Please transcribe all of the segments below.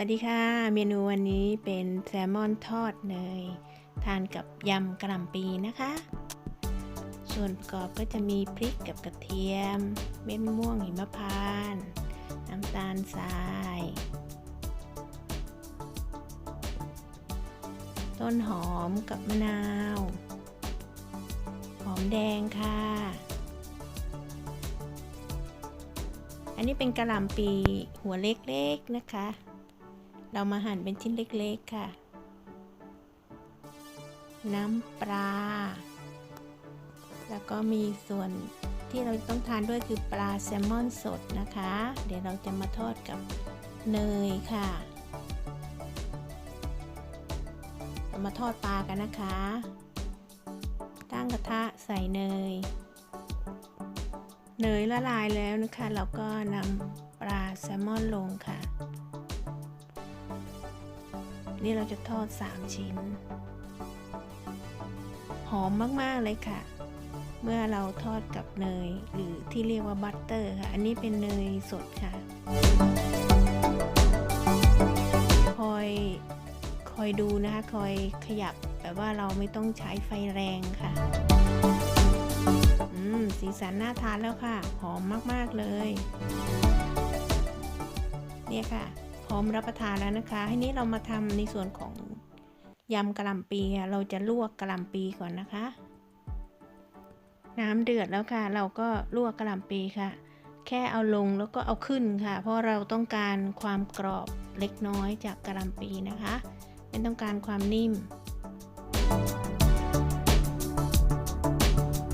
วัสดีค่ะ เมนูวันนี้เป็นแซลมอนทอดเนย ทานกับยำกระหล่ำปีนะคะ ส่วนประกอบก็จะมีพริกกับกระเทียม เม็ดมะม่วงหิมพาน น้ำตาลทราย ต้นหอมกับมะนาว หอมแดงค่ะ อันนี้เป็นกระหล่ำปีหัวเล็กๆนะคะ เรามาหั่นเป็นชิ้นเล็กๆค่ะ น้ำปลา แล้วก็มีส่วนที่เราต้องทานด้วยคือปลาแซลมอนสดนะคะ เดี๋ยวเราจะมาทอดกับเนยค่ะเรามาทอดปลากันนะคะ ตั้งกระทะใส่เนย เนยละลายแล้วนะคะ เราก็นำปลาแซลมอนลงค่ะ นี่เราจะทอด 3 ชิ้น หอมมาก ๆ เลยค่ะ เมื่อเราทอดกับเนยหรือที่เรียกว่าบัตเตอร์ค่ะ อันนี้เป็นเนยสดค่ะ คอยคอยดูนะคะ คอยขยับแบบว่าเราไม่ต้องใช้ไฟแรงค่ะ อืม สีสันน่าทานแล้วค่ะ หอมมาก ๆ เลย เนี่ยค่ะ พร้อมรับประทานแล้วนะคะทีนี้เรามาทำในส่วนของยำกระหล่ำปีค่ะเราจะลวกกระหล่ำปีก่อนนะคะ น้ำเดือดแล้วค่ะ เราก็ลวกกระหล่ำปีค่ะ แค่เอาลงแล้วก็เอาขึ้นค่ะ เพราะเราต้องการความกรอบเล็กน้อยจากกระหล่ำปีนะคะ ไม่ต้องการความนิ่ม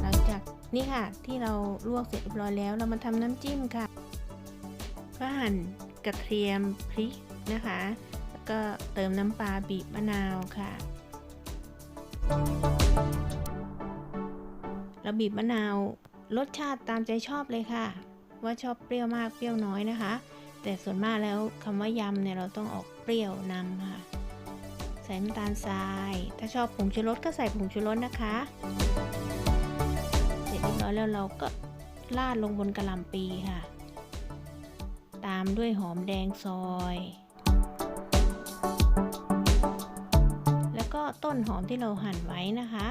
หลังจากนี่ค่ะที่เราลวกเสร็จเรียบร้อยแล้ว เรามาทำน้ำจิ้มค่ะก็หั่น กระเทียมพริกนะคะ แล้วก็เติมน้ำปลาบีบมะนาวค่ะเราบีบมะนาวรสชาติตามใจชอบเลยค่ะ ว่าชอบเปรี้ยวมากเปรี้ยวน้อยนะคะ แต่ส่วนมากแล้วคำว่ายำเนี่ยเราต้องออกเปรี้ยวนำค่ะใส่น้ำตาลทราย ถ้าชอบผงชูรสก็ใส่ผงชูรสนะคะ เสร็จเรียบร้อยแล้วเราก็ราดลงบนกระหล่ำปีค่ะ ตามด้วยหอมแดงซอย แล้วก็ต้นหอมที่เราหั่นไว้นะคะ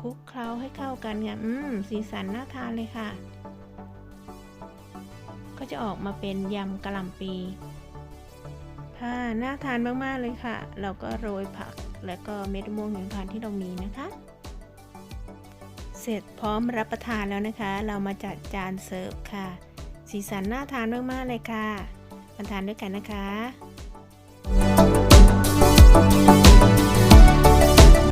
คลุกเคล้าให้เข้ากันค่ะอืมสีสันน่าทานเลยค่ะ ก็จะออกมาเป็นยำกะหล่ำปีค่ะน่าทานมาก ๆ เลยค่ะ เราก็โรยผักแล้วก็เม็ดมะม่วงหิมพานต์ที่เรามีนะคะ เสร็จพร้อมรับประทานแล้วนะคะ เรามาจัดจานเสิร์ฟค่ะ สีสันน่าทานมากๆเลยค่ะมาทานด้วยกันนะคะ